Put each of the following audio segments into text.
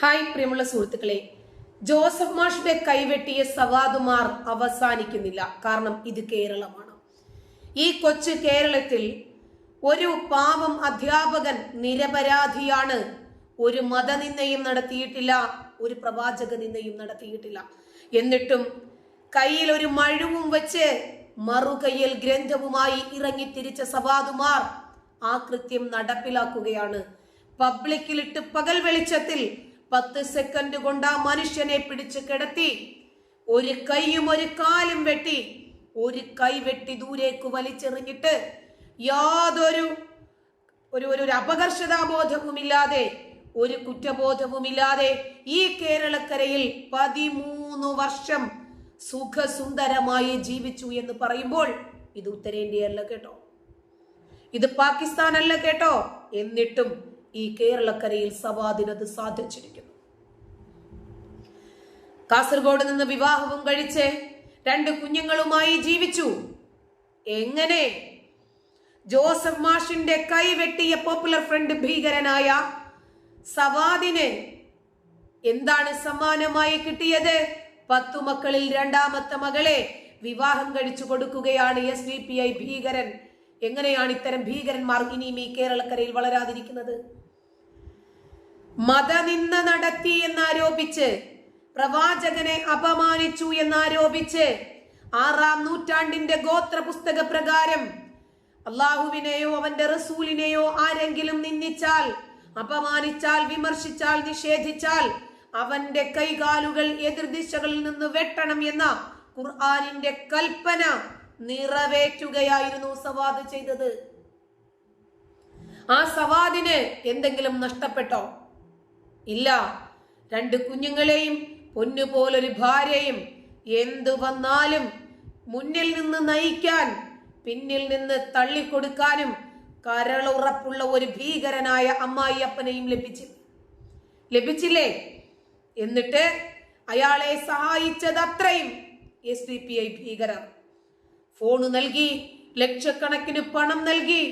Hi പ്രിയമുള്ള സുഹൃത്തുക്കളെ. Joseph മാഷിന്റെ കൈവെട്ടിയ സവാദുമാർ അവസാനിക്കുന്നില്ല. കാരണം ഇത് കേരളമാണ്. ഈ കൊച്ചു കേരളത്തിൽ ഒരു പാവം അധ്യാപകൻ നിരപരാധിയാണ്. ഒരു മതനിന്ദയും നടത്തിയിട്ടില്ല. ഒരു പ്രവാചക നിന്ദയും നടത്തിയിട്ടില്ല. എന്നിട്ടും കയ്യിൽ ഒരു മഴുവും വെച്ച് മറുകയ്യിൽ ഗ്രന്ഥവുമായി ഇറങ്ങി തിരിച്ച സവാദുമാർ ആ കൃത്യം നടപ്പിലാക്കുകയാണ്. പബ്ലിക്കിലിട്ട് പകൽ വെളിച്ചത്തിൽ പത്ത് സെക്കൻഡ് കൊണ്ട് ആ മനുഷ്യനെ പിടിച്ച് കിടത്തി. ഒരു കൈയും ഒരു കാലും വെട്ടി. ഒരു കൈ വെട്ടി ദൂരേക്ക് വലിച്ചെറിഞ്ഞിട്ട് യാതൊരു ഒരു ഒരു അപകർഷതാബോധവുമില്ലാതെ ഒരു കുറ്റബോധവുമില്ലാതെ ഈ കേരളക്കരയിൽ പതിമൂന്ന് വർഷം സുഖസുന്ദരമായി ജീവിച്ചു എന്ന് പറയുമ്പോൾ ഇത് ഉത്തരേന്ത്യയല്ല കേട്ടോ. ഇത് പാകിസ്ഥാനല്ല കേട്ടോ. എന്നിട്ടും ഈ കേരളക്കരയിൽ സവാദിനത് സാധിച്ചിരിക്കുന്നു കാസർഗോഡ് നിന്ന് വിവാഹവും കഴിച്ച് രണ്ട് കുഞ്ഞുങ്ങളുമായി ജീവിച്ചു. എങ്ങനെ? ജോസഫ് മാഷിന്റെ കൈ വെട്ടിയ പോപ്പുലർ ഫ്രണ്ട് ഭീകരനായ സവാദിന് എന്താണ് സമ്മാനമായി കിട്ടിയത്? പത്തു മക്കളിൽ രണ്ടാമത്തെ മകളെ വിവാഹം കഴിച്ചു കൊടുക്കുകയാണ് എസ് ഡി പി ഐ ഭീകരൻ. എങ്ങനെയാണ് ഇത്തരം ഭീകരന്മാർ ഇനിയും ഈ കേരളക്കരയിൽ വളരാതിരിക്കുന്നത്? മതനിന്ദ നടത്തി എന്നാരോപിച്ച് പ്രവാചകനെ അപമാനിച്ചു എന്നാരോപിച്ച് ആറാം നൂറ്റാണ്ടിന്റെ ഗോത്ര പുസ്തക പ്രകാരം അള്ളാഹുവിനെയോ അവന്റെ റസൂലിനെയോ ആരെങ്കിലും നിന്ദിച്ചാൽ അപമാനിച്ചാൽ വിമർശിച്ചാൽ നിഷേധിച്ചാൽ അവന്റെ കൈകാലുകൾ എതിർദിശകളിൽ നിന്ന് വെട്ടണം എന്ന ഖുർആാനിന്റെ കൽപ്പന നിറവേറ്റുകയായിരുന്നു സവാദ് ചെയ്തത്. ആ സവാദിന് എന്തെങ്കിലും നഷ്ടപ്പെട്ടോ? ഇല്ല. രണ്ട് കുഞ്ഞുങ്ങളെയും പൊന്നുപോലൊരു ഭാര്യയും എന്തു വന്നാലും മുന്നിൽ നിന്ന് നയിക്കാൻ പിന്നിൽ നിന്ന് തള്ളിക്കൊടുക്കാനും കരളുറപ്പുള്ള ഒരു ഭീകരനായ അമ്മായിയപ്പനെയും ലഭിച്ചില്ല ലഭിച്ചില്ലേ? എന്നിട്ട് അയാളെ സഹായിച്ചത് അത്രയും എസ് ഡി പി ഐ ഭീകരർ. ഫോണ് നൽകി ലക്ഷക്കണക്കിന് പണം നൽകി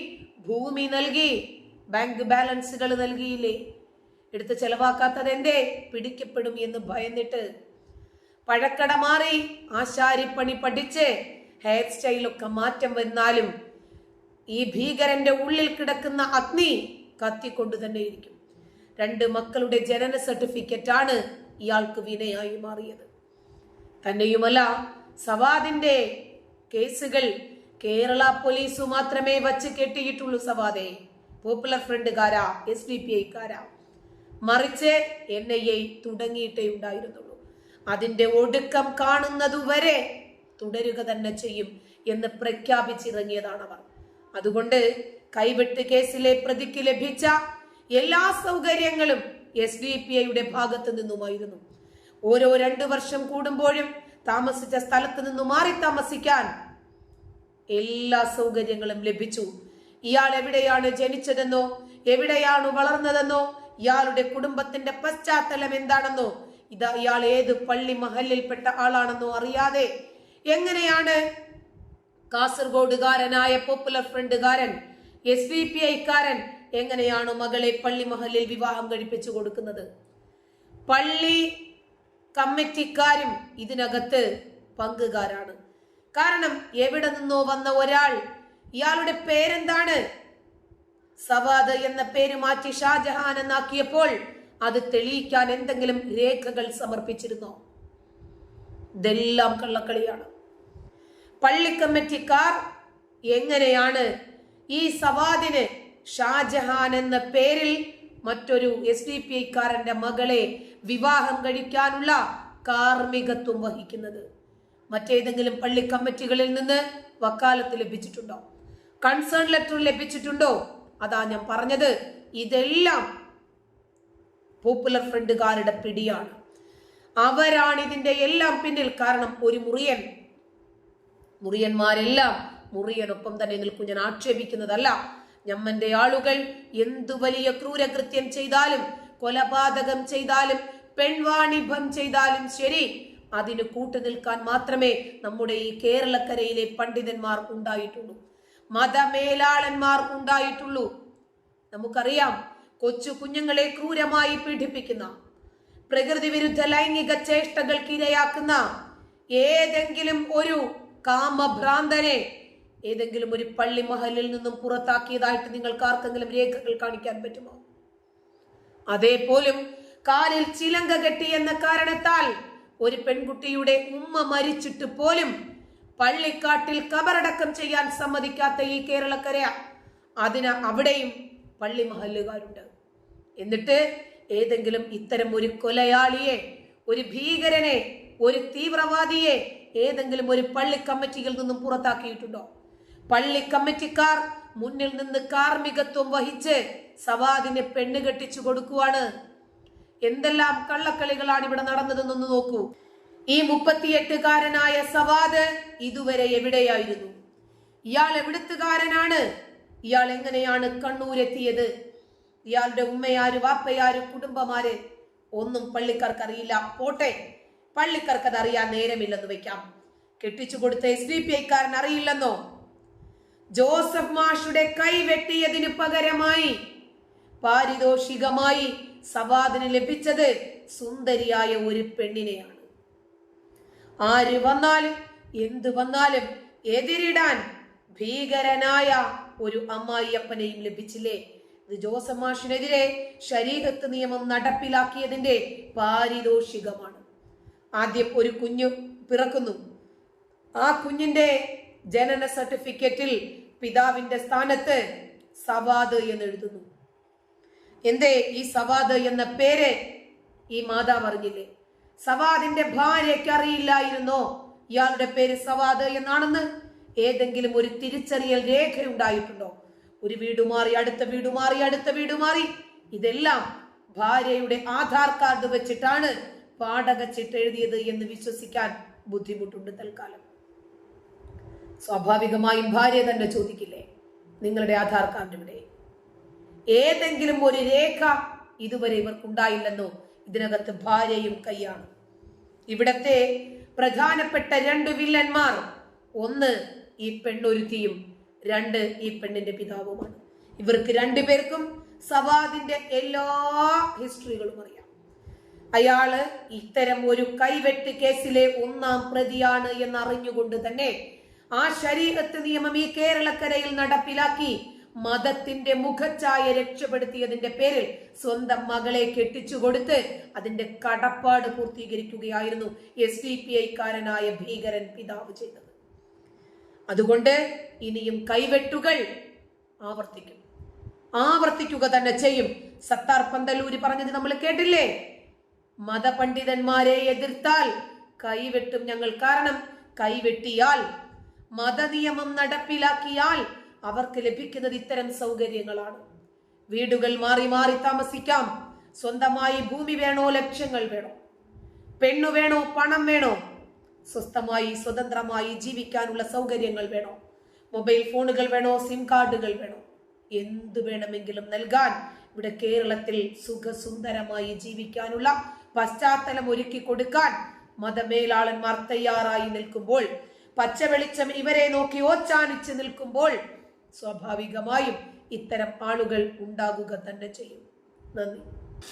ഭൂമി നൽകി ബാങ്ക് ബാലൻസുകൾ നൽകിയില്ലേ? എടുത്ത് ചെലവാക്കാത്തത് എന്തേ? പിടിക്കപ്പെടും എന്ന് ഭയന്നിട്ട്. പഴക്കട മാറി ആശാരിപ്പണി പഠിച്ച് ഹെയർ സ്റ്റൈലൊക്കെ മാറ്റം വന്നാലും ഈ ഭീകരന്റെ ഉള്ളിൽ കിടക്കുന്ന അഗ്നി കത്തിക്കൊണ്ടു തന്നെ ഇരിക്കും. രണ്ട് മക്കളുടെ ജനന സർട്ടിഫിക്കറ്റ് ആണ് ഇയാൾക്ക് വിനയായി മാറിയത്. തന്നെയുമല്ല സവാദിന്റെ കേസുകൾ കേരള പോലീസു മാത്രമേ വച്ച് കെട്ടിയിട്ടുള്ളൂ സവാദെ. പോപ്പുലർ ഫ്രണ്ടുകാരാ എസ് ഡി പി ഐക്കാരാ മറിച്ച് എൻ ഐ എ തുടങ്ങിയിട്ടേ ഉണ്ടായിരുന്നുള്ളൂ. അതിന്റെ ഒടുക്കം കാണുന്നതുവരെ തുടരുക തന്നെ ചെയ്യും എന്ന് പ്രഖ്യാപിച്ചിറങ്ങിയതാണ് അവർ. അതുകൊണ്ട് കൈവെട്ട് കേസിലെ പ്രതിക്ക് ലഭിച്ച എല്ലാ സൗകര്യങ്ങളും എസ് ഡി പി ഐയുടെ ഭാഗത്തു നിന്നുമായിരുന്നു. ഓരോ രണ്ട് വർഷം കൂടുമ്പോഴും താമസിച്ച സ്ഥലത്ത് നിന്ന് മാറി താമസിക്കാൻ എല്ലാ സൗകര്യങ്ങളും ലഭിച്ചു. ഇയാൾ എവിടെയാണ് ജനിച്ചതെന്നോ എവിടെയാണ് വളർന്നതെന്നോ ഇയാളുടെ കുടുംബത്തിന്റെ പശ്ചാത്തലം എന്താണെന്നോ? ഇതാ ഇയാൾ ഏത് പള്ളി മഹലിൽപ്പെട്ട ആളാണെന്നോ അറിയാതെ എങ്ങനെയാണ് കാസർഗോഡുകാരനായ പോപ്പുലർ ഫ്രണ്ടുകാരൻ എസ് ഡി പി ഐക്കാരൻ എങ്ങനെയാണ് മകളെ പള്ളി മഹലിൽ വിവാഹം കഴിപ്പിച്ചു കൊടുക്കുന്നത്? പള്ളി കമ്മിറ്റിക്കാരും ഇതിനകത്ത് പങ്കുകാരാണ്. കാരണം എവിടെ നിന്നോ വന്ന ഒരാൾ ഇയാളുടെ പേരെന്താണ്? സവാദ് എന്ന പേര് മാറ്റി ഷാജഹാൻ എന്നാക്കിയപ്പോൾ അത് തെളിയിക്കാൻ എന്തെങ്കിലും രേഖകൾ സമർപ്പിച്ചിരുന്നോ? ഇതെല്ലാം കള്ളക്കളിയാണ്. പള്ളി കമ്മിറ്റിക്കാർ എങ്ങനെയാണ് ഈ സവാദിന് ഷാജഹാൻ എന്ന പേരിൽ മറ്റൊരു എസ് ഡി പി ഐക്കാരന്റെ മകളെ വിവാഹം കഴിക്കാനുള്ള കാർമ്മികത്വം വഹിക്കുന്നത്? മറ്റേതെങ്കിലും പള്ളി കമ്മിറ്റികളിൽ നിന്ന് വക്കാലത്ത് ലഭിച്ചിട്ടുണ്ടോ? കൺസേൺ ലെറ്റർ ലഭിച്ചിട്ടുണ്ടോ? അതാ ഞാൻ പറഞ്ഞത്. ഇതെല്ലാം പോപ്പുലർ ഫ്രണ്ടുകാരുടെ പിടിയാണ്. അവരാണ് ഇതിന്റെ എല്ലാം പിന്നിൽ. കാരണം ഒരു മുറിയൻ മുറിയന്മാരെല്ലാം മുറിയനൊപ്പം തന്നെ നിൽക്കും. ഞാൻ ആക്ഷേപിക്കുന്നതല്ല. ഞമ്മന്റെ ആളുകൾ എന്തു വലിയ ക്രൂരകൃത്യം ചെയ്താലും കൊലപാതകം ചെയ്താലും പെൺവാണിഭം ചെയ്താലും ശരി അതിന് കൂട്ടുനിൽക്കാൻ മാത്രമേ നമ്മുടെ ഈ കേരളക്കരയിലെ പണ്ഡിതന്മാർ ഉണ്ടായിട്ടുള്ളൂ. മതമേലാളന്മാർ ഉണ്ടായിട്ടുള്ളൂ നമുക്കറിയാം കൊച്ചു കുഞ്ഞുങ്ങളെ ക്രൂരമായി പീഡിപ്പിക്കുന്ന പ്രകൃതി വിരുദ്ധ ലൈംഗിക ചേഷ്ടകൾക്ക് ഇരയാക്കുന്ന ഏതെങ്കിലും ഒരു കാമഭ്രാന്തനെ ഏതെങ്കിലും ഒരു പള്ളി മഹലിൽ നിന്നും പുറത്താക്കിയതായിട്ട് നിങ്ങൾക്ക് ആർക്കെങ്കിലും രേഖകൾ കാണിക്കാൻ പറ്റുമോ? അതേപോലും കാലിൽ ചിലങ്ക കെട്ടി എന്ന കാരണത്താൽ ഒരു പെൺകുട്ടിയുടെ ഉമ്മ മരിച്ചിട്ട് പോലും പള്ളിക്കാട്ടിൽ കബറടക്കം ചെയ്യാൻ സമ്മതിക്കാത്ത ഈ കേരളക്കര. അതിന് അവിടെയും പള്ളി മഹല്ലുകാരുണ്ട്. എന്നിട്ട് ഏതെങ്കിലും ഇത്തരം ഒരു കൊലയാളിയെ ഒരു ഭീകരനെ ഒരു തീവ്രവാദിയെ ഏതെങ്കിലും ഒരു പള്ളി കമ്മിറ്റിയിൽ നിന്നും പുറത്താക്കിയിട്ടുണ്ടോ? പള്ളി കമ്മിറ്റിക്കാർ മുന്നിൽ നിന്ന് കാർമികത്വം വഹിച്ച് സവാദിനെ പെണ്ണ് കെട്ടിച്ചു കൊടുക്കുവാണ്. എന്തെല്ലാം കള്ളക്കളികളാണ് ഇവിടെ നടന്നതെന്നൊന്ന് നോക്കൂ. ഈ മുപ്പത്തിയെട്ടുകാരനായ സവാദ് ഇതുവരെ എവിടെയായിരുന്നു? ഇയാൾ എവിടുത്തുകാരനാണ്? ഇയാൾ എങ്ങനെയാണ് കണ്ണൂരെത്തിയത്? ഇയാളുടെ ഉമ്മയാര് വാപ്പയാര് കുടുംബമാര് ഒന്നും പള്ളിക്കാർക്ക് അറിയില്ല പോട്ടെ പള്ളിക്കാർക്ക് അത് അറിയാൻ നേരമില്ലെന്ന് വെക്കാം കെട്ടിച്ചു കൊടുത്ത എസ് ഡി പി ഐക്കാരൻ അറിയില്ലെന്നോ? ജോസഫ് മാഷുടെ കൈ വെട്ടിയതിന് പകരമായി പാരിതോഷികമായി സവാദിന് ലഭിച്ചത് സുന്ദരിയായ ഒരു പെണ്ണിനെയാണ്. ആര് വന്നാലും എന്ത് വന്നാലും എതിരിടാൻ ഭീകരനായ ഒരു അമ്മായിയപ്പനെയും ലഭിച്ചില്ലേ? ഇത് ജോസഫ് മാഷിനെതിരെ ശരീരത്ത് നിയമം നടപ്പിലാക്കിയതിന്റെ പാരിതോഷികമാണ്. ആദ്യം ഒരു കുഞ്ഞു പിറക്കുന്നു. ആ കുഞ്ഞിന്റെ ജനന സർട്ടിഫിക്കറ്റിൽ പിതാവിന്റെ സ്ഥാനത്ത് സവാദ് എന്ന് എഴുതുന്നു എന്തേ ഈ സവാദ് എന്ന പേര് ഈ മാതാവ് അറിഞ്ഞില്ലേ? സവാദിന്റെ ഭാര്യയ്ക്ക് അറിയില്ലായിരുന്നോ ഇയാളുടെ പേര് സവാദ് എന്നാണെന്ന് ഏതെങ്കിലും ഒരു തിരിച്ചറിയൽ രേഖ ഉണ്ടായിട്ടുണ്ടോ ഒരു വീട് മാറി അടുത്ത വീട് മാറി അടുത്ത വീട് മാറി. ഇതെല്ലാം ഭാര്യയുടെ ആധാർ കാർഡ് വെച്ചിട്ടാണ് പാടക ചിട്ട് എഴുതിയത് എന്ന് വിശ്വസിക്കാൻ ബുദ്ധിമുട്ടുണ്ട് തൽക്കാലം. സ്വാഭാവികമായും ഭാര്യ തന്നെ ചോദിക്കില്ലേ? നിങ്ങളുടെ ആധാർ കാർഡ് ഇവിടെ ഏതെങ്കിലും ഒരു രേഖ ഇതുവരെ ഇവർക്കുണ്ടായില്ലെന്നോ? ഇതിനകത്ത് ഭാര്യയും കൈയാണ്. ഇവിടത്തെ പ്രധാനപ്പെട്ട രണ്ട് വില്ലന്മാർ ഒന്ന് ഈ പെണ്ണൊരുത്തിയും രണ്ട് ഈ പെണ്ണിന്റെ പിതാവുമാണ്. ഇവർക്ക് രണ്ടുപേർക്കും സവാദിന്റെ എല്ലാ ഹിസ്റ്ററികളും അറിയാം. അയാൾ ഇത്തരം ഒരു കൈവെട്ട് കേസിലെ ഒന്നാം പ്രതിയാണ് എന്നറിഞ്ഞുകൊണ്ട് തന്നെ ആ ശരീരത്ത് നിയമം ഈ കേരളക്കരയിൽ നടപ്പിലാക്കി. മതത്തിന്റെ മുഖച്ഛായ രക്ഷപ്പെടുത്തിയതിന്റെ പേരിൽ സ്വന്തം മകളെ കെട്ടിച്ചു കൊടുത്ത് അതിന്റെ കടപ്പാട് പൂർത്തീകരിക്കുകയായിരുന്നു എസ് ഡി പി ഐക്കാരനായ ഭീകരൻ പിതാവ് ചെയ്തത്. അതുകൊണ്ട് ഇനിയും കൈവെട്ടുകൾ ആവർത്തിക്കും. ആവർത്തിക്കുക തന്നെ ചെയ്യും. സത്താർ പന്തലൂരി പറഞ്ഞത് നമ്മൾ കേട്ടില്ലേ? മതപണ്ഡിതന്മാരെ എതിർത്താൽ കൈവെട്ടും ഞങ്ങൾ കാരണം കൈവെട്ടിയാൽ മതനിയമം നടപ്പിലാക്കിയാൽ അവർക്ക് ലഭിക്കുന്നത് ഇത്തരം സൗകര്യങ്ങളാണ്. വീടുകൾ മാറി മാറി താമസിക്കാം. സ്വന്തമായി ഭൂമി വേണോ ലക്ഷ്യങ്ങൾ വേണോ? പെണ്ണു വേണോ പണം വേണോ? സ്വസ്ഥമായി സ്വതന്ത്രമായി ജീവിക്കാനുള്ള സൗകര്യങ്ങൾ വേണോ? മൊബൈൽ ഫോണുകൾ വേണോ സിം കാർഡുകൾ വേണോ? എന്തു വേണമെങ്കിലും നൽകാൻ ഇവിടെ കേരളത്തിൽ സുഖസുന്ദരമായി ജീവിക്കാനുള്ള പശ്ചാത്തലം ഒരുക്കി കൊടുക്കാൻ മതമേലാളന്മാർ തയ്യാറായി നിൽക്കുമ്പോൾ പച്ചവെളിച്ചം ഇവരെ നോക്കി ഓച്ചാനിച്ച് നിൽക്കുമ്പോൾ സ്വാഭാവികമായും ഇത്തരം ആളുകൾ ഉണ്ടാകുക തന്നെ ചെയ്യും. നന്ദി.